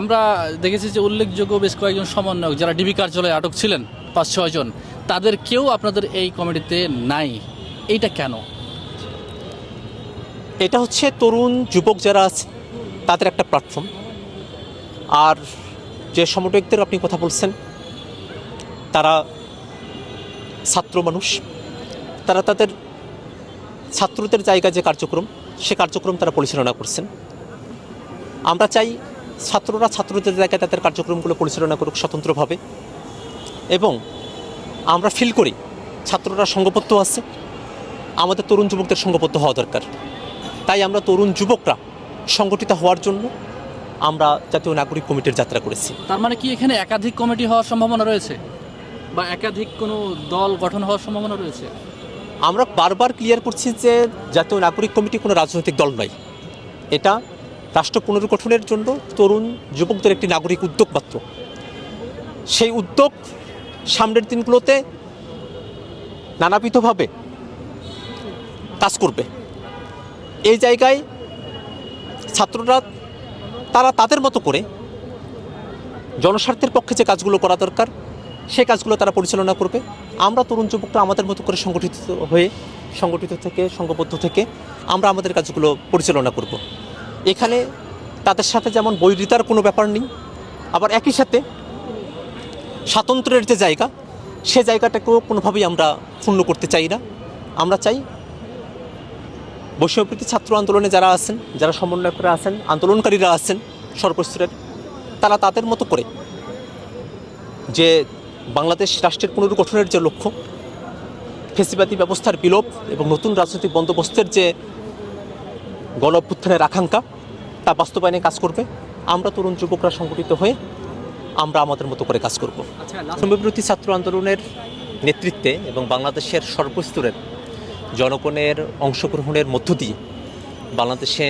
আমরা দেখেছি যে উল্লেখযোগ্য বেশ কয়েকজন সমন্বয়ক যারা ডিবি কার্যালয়ে আটক ছিলেন, পাঁচ ছয়জন তাদের কেউ আপনাদের এই কমিটিতে নাই। এইটা কেন? এটা হচ্ছে তরুণ যুবক যারা আছে, তাদের একটা প্ল্যাটফর্ম আর যে সমন্বয়কদের আপনি কথা বলছেন, তারা ছাত্র মানুষ। তারা তাদের ছাত্রদের জায়গায় যে কার্যক্রম, সে কার্যক্রম তারা পরিচালনা করছেন। আমরা চাই ছাত্ররা ছাত্রদের জায়গায় তাদের কার্যক্রমগুলো পরিচালনা করুক স্বতন্ত্রভাবে। এবং আমরা ফিল করি ছাত্ররা সঙ্গবদ্ধ আছে আমাদের তরুণ যুবকদের সঙ্গবদ্ধ হওয়া দরকার। তাই আমরা তরুণ যুবকরা সংগঠিত হওয়ার জন্য আমরা জাতীয় নাগরিক কমিটির যাত্রা করেছি। তার মানে কি এখানে একাধিক কমিটি হওয়ার সম্ভাবনা রয়েছে? বা একাধিক কোনো দল গঠন হওয়ার সম্ভাবনা রয়েছে? আমরা বারবার ক্লিয়ার করছি যে জাতীয় নাগরিক কমিটি কোনো রাজনৈতিক দল নয়। এটা রাষ্ট্র পুনর্গঠনের জন্য তরুণ যুবকদের একটি নাগরিক উদ্যোগ মাত্র। সেই উদ্যোগ সামনের দিনগুলোতে নানাবিধভাবে কাজ করবে। এই জায়গায় ছাত্ররা, তারা তাদের মতো করে জনস্বার্থের পক্ষে যে কাজগুলো করা দরকার, সেই কাজগুলো তারা পরিচালনা করবে। আমরা তরুণ যুবকরা আমাদের মতো করে সংগঠিত হয়ে, সংগঠিত থেকে, সংঘবদ্ধ থেকে আমরা আমাদের কাজগুলো পরিচালনা করব। এখানে তাদের সাথে যেমন বৈরিতার কোনো ব্যাপার নেই, আবার একই সাথে স্বাতন্ত্র্যের যে জায়গা, সে জায়গাটাকেও কোনোভাবেই আমরা পূর্ণ করতে চাই না। আমরা চাই বৈষম্যপ্রীতি ছাত্র আন্দোলনে যারা আছেন, যারা সমন্বয়করা আছেন, আন্দোলনকারীরা আছেন সর্বস্তরের, তারা তাদের মতো করে যে বাংলাদেশ রাষ্ট্রের পুনর্গঠনের যে লক্ষ্য, ফেসিবাদী ব্যবস্থার বিলোপ এবং নতুন রাজনৈতিক বন্দোবস্তের যে গণ অভ্যুত্থানের আকাঙ্ক্ষা তা বাস্তবায়নে কাজ করবে। আমরা তরুণ যুবকরা সংগঠিত হয়ে আমরা আমাদের মতো করে কাজ করব। আচ্ছা বৈষম্যবিরোধী ছাত্র আন্দোলনের নেতৃত্বে এবং বাংলাদেশের সর্বস্তরের জনগণের অংশগ্রহণের মধ্য দিয়ে বাংলাদেশে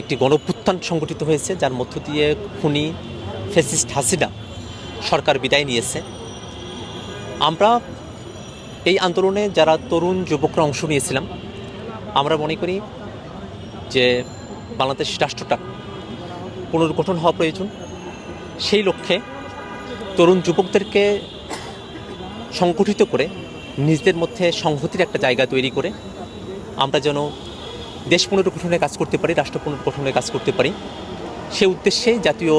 একটি গণভ্যুত্থান সংগঠিত হয়েছে যার মধ্য দিয়ে খুনি ফেসিস্ট হাসিনা সরকার বিদায় নিয়েছে। আমরা এই আন্দোলনে যারা তরুণ যুবকরা অংশ নিয়েছিলাম আমরা মনে করি যে বাংলাদেশ রাষ্ট্রটা পুনর্গঠন হওয়া প্রয়োজন, সেই লক্ষ্যে তরুণ যুবকদেরকে সংগঠিত করে, নিজেদের মধ্যে সংহতির একটা জায়গা তৈরি করে আমরা যেন দেশ পুনর্গঠনে কাজ করতে পারি, রাষ্ট্র পুনর্গঠনে কাজ করতে পারি। সে উদ্দেশ্যে জাতীয়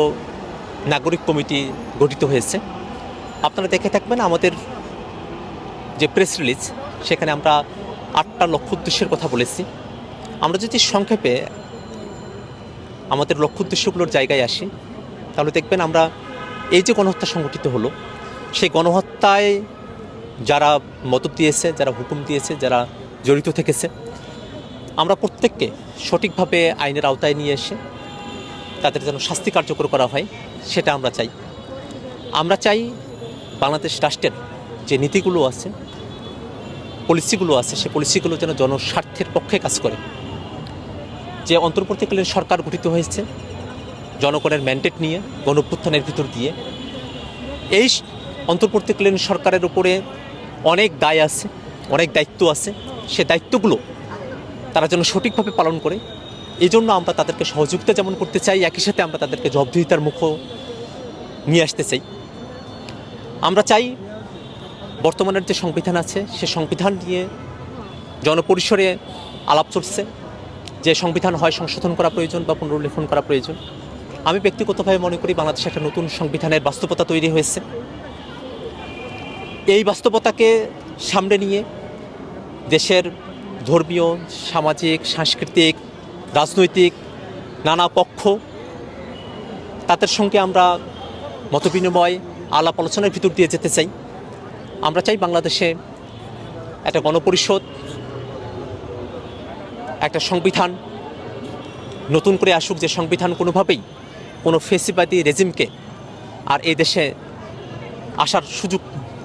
নাগরিক কমিটি গঠিত হয়েছে। আপনারা দেখে থাকবেন আমাদের যে প্রেস রিলিজ, সেখানে আমরা আটটা লক্ষ্য উদ্দেশ্যের কথা বলেছি। আমরা যদি সংক্ষেপে আমাদের লক্ষ্য উদ্দেশ্যগুলোর জায়গায় আসি, তাহলে দেখবেন আমরা এই যে গণহত্যা সংগঠিত হলো, সেই গণহত্যায় যারা মদত দিয়েছে, যারা হুকুম দিয়েছে, যারা জড়িত থেকেছে, আমরা প্রত্যেককে সঠিকভাবে আইনের আওতায় নিয়ে এসে তাদের যেন শাস্তি কার্যকর করা হয়, সেটা আমরা চাই। আমরা চাই বাংলাদেশ রাষ্ট্রের যে নীতিগুলো আছে, পলিসিগুলো আছে, সে পলিসিগুলো যেন জনস্বার্থের পক্ষে কাজ করে। যে অন্তর্বর্তীকালীন সরকার গঠিত হয়েছে, জনগণের ম্যান্ডেট নিয়ে গণভ্যুত্থানের ভিতর দিয়ে, এই অন্তর্বর্তীকালীন সরকারের উপরে অনেক দায় আছে, অনেক দায়িত্ব আছে। সে দায়িত্বগুলো তারা যেন সঠিকভাবে পালন করে। এই জন্য আমরা তাদেরকে সহযোগিতা যেমন করতে চাই, একই সাথে আমরা তাদেরকে জবাবদিহিতার মুখও নিয়ে আসতে চাই। আমরা চাই বর্তমানের যে সংবিধান আছে, সে সংবিধান নিয়ে জনপরিসরে আলাপ চলছে। যে সংবিধান হয় সংশোধন করা প্রয়োজন বা পুনর্লেখন করা প্রয়োজন। আমি ব্যক্তিগতভাবে মনে করি বাংলাদেশে একটা নতুন সংবিধানের বাস্তবতা তৈরি হয়েছে। এই বাস্তবতাকে সামনে নিয়ে দেশের ধর্মীয়, সামাজিক, সাংস্কৃতিক, রাজনৈতিক নানা পক্ষ, তাদের সঙ্গে আমরা মতবিনিময় আলাপ আলোচনার ভিতর দিয়ে যেতে চাই। আমরা চাই বাংলাদেশে একটা গণপরিষদ সংবিধান, নতুন করে আসুক যে সংবিধান কোনোভাবেই কোনো ফেসিবাদী রেজিমকে আর এই দেশে আসার সুযোগ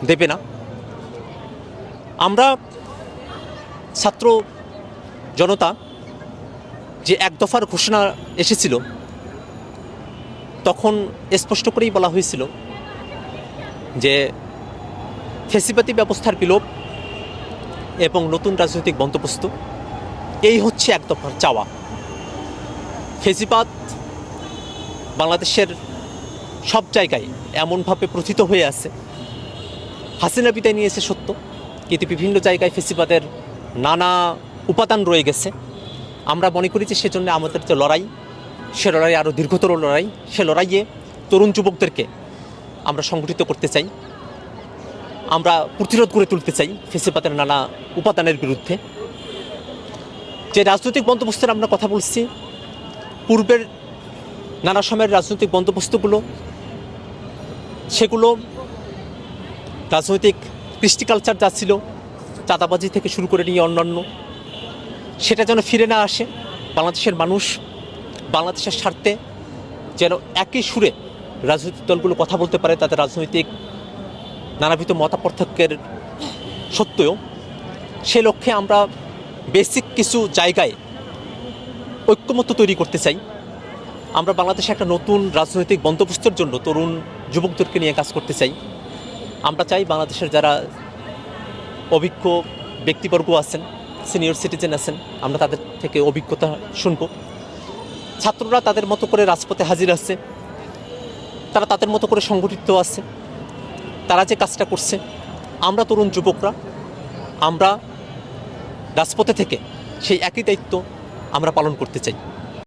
দেবে না। আমরা ছাত্র জনতা যে এক দফার ঘোষণা এসেছিল, তখন স্পষ্ট করেই বলা হয়েছিল যে ফেসিবাদী ব্যবস্থার বিলোপ এবং নতুন রাজনৈতিক বন্দোবস্ত এই হচ্ছে এক দফার চাওয়া। ফেসিবাদ বাংলাদেশের সব জায়গায় এমনভাবে প্রথিত হয়ে আছে। হাসিনা বিদায় নিয়েছে সত্য, কিন্তু বিভিন্ন জায়গায় ফেসিবাদের নানা উপাদান রয়ে গেছে। আমরা মনে করি যে সেজন্য আমাদের যে লড়াই, সে লড়াই আরও দীর্ঘতর লড়াই, সে লড়াইয়ে তরুণ যুবকদেরকে আমরা সংগঠিত করতে চাই। আমরা প্রতিরোধ করে তুলতে চাই ফেসিবাদের নানা উপাদানের বিরুদ্ধে। যে রাজনৈতিক বন্দোবস্তের আমরা কথা বলছি, পূর্বের নানা সময়ের রাজনৈতিক বন্দোবস্তগুলো, সেগুলো রাজনৈতিক কৃষ্টি কালচার যা ছিল, চাঁদাবাজি থেকে শুরু করে নিয়ে অন্যান্য, সেটা যেন ফিরে না আসে, বাংলাদেশের মানুষ বাংলাদেশের স্বার্থে যেন একই সুরে রাজনৈতিক দলগুলো কথা বলতে পারে তাদের রাজনৈতিক নানাবিধ মতাপার্থক্যের সত্ত্বেও, সে লক্ষ্যে আমরা বেসিক কিছু জায়গায় ঐক্যমত্য তৈরি করতে চাই। আমরা বাংলাদেশে একটা নতুন রাজনৈতিক বন্দোবস্তের জন্য তরুণ যুবকদেরকে নিয়ে কাজ করতে চাই। আমরা চাই বাংলাদেশের যারা অভিজ্ঞ ব্যক্তিবর্গ আছেন সিনিয়র সিটিজেন আছেন, আমরা তাদের থেকে অভিজ্ঞতা শুনব। ছাত্ররা তাদের মতো করে রাজপথে হাজির আছে। তারা তাদের মতো করে সংগঠিত আছে। তারা যে কাজটা করছে। আমরা তরুণ যুবকরা, আমরা রাজপথে থেকে সেই একই দায়িত্ব আমরা পালন করতে চাই।